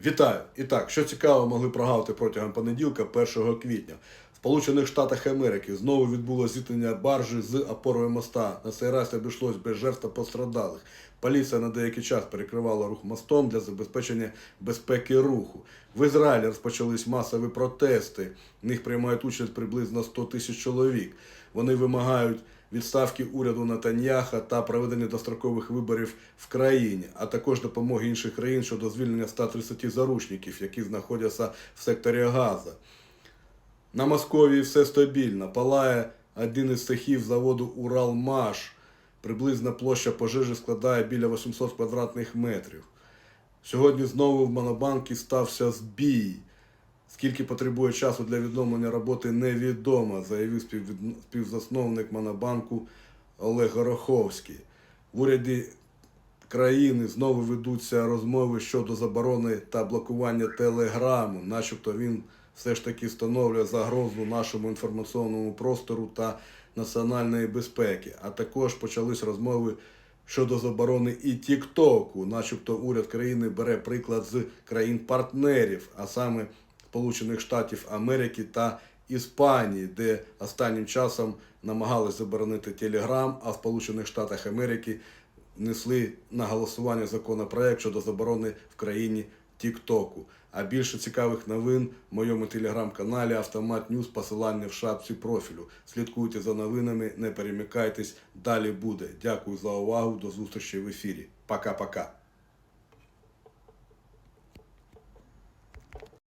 Вітаю! І так, що цікаво могли прогавити протягом понеділка, 1 квітня. В Сполучених Штатах Америки знову відбулося зіткнення баржі з опорою моста. На цей раз обійшлось без жертв та пострадалих. Поліція на деякий час перекривала рух мостом для забезпечення безпеки руху. В Ізраїлі розпочались масові протести. В них приймають участь приблизно 100 тисяч чоловік. Вони вимагають відставки уряду Натаньяха та проведення дострокових виборів в країні, а також допомоги інших країн щодо звільнення 130 заручників, які знаходяться в секторі Газа. На Московії все стабільно. Палає один із цехів заводу Уралмаш. Приблизна площа пожежі складає біля 800 квадратних метрів. Сьогодні знову в Монобанкі стався збій. Скільки потребує часу для відновлення роботи, невідомо, заявив співзасновник Монобанку Олег Гороховський. В уряді країни знову ведуться розмови щодо заборони та блокування телеграму, начебто він все ж таки становлює загрозу нашому інформаційному простору та національної безпеки. А також почались розмови щодо заборони і Тіктоку, начебто уряд країни бере приклад з країн-партнерів, а саме Сполучених Штатів Америки та Іспанії, де останнім часом намагались заборонити Телеграм, а в Сполучених Штатах Америки внесли на голосування законопроект щодо заборони в країні Тіктоку. А більше цікавих новин в моєму телеграм-каналі Автомат Ньюс, посилання в шапці профілю. Слідкуйте за новинами, не перемикайтесь, далі буде. Дякую за увагу. До зустрічі в ефірі. Пока-пока.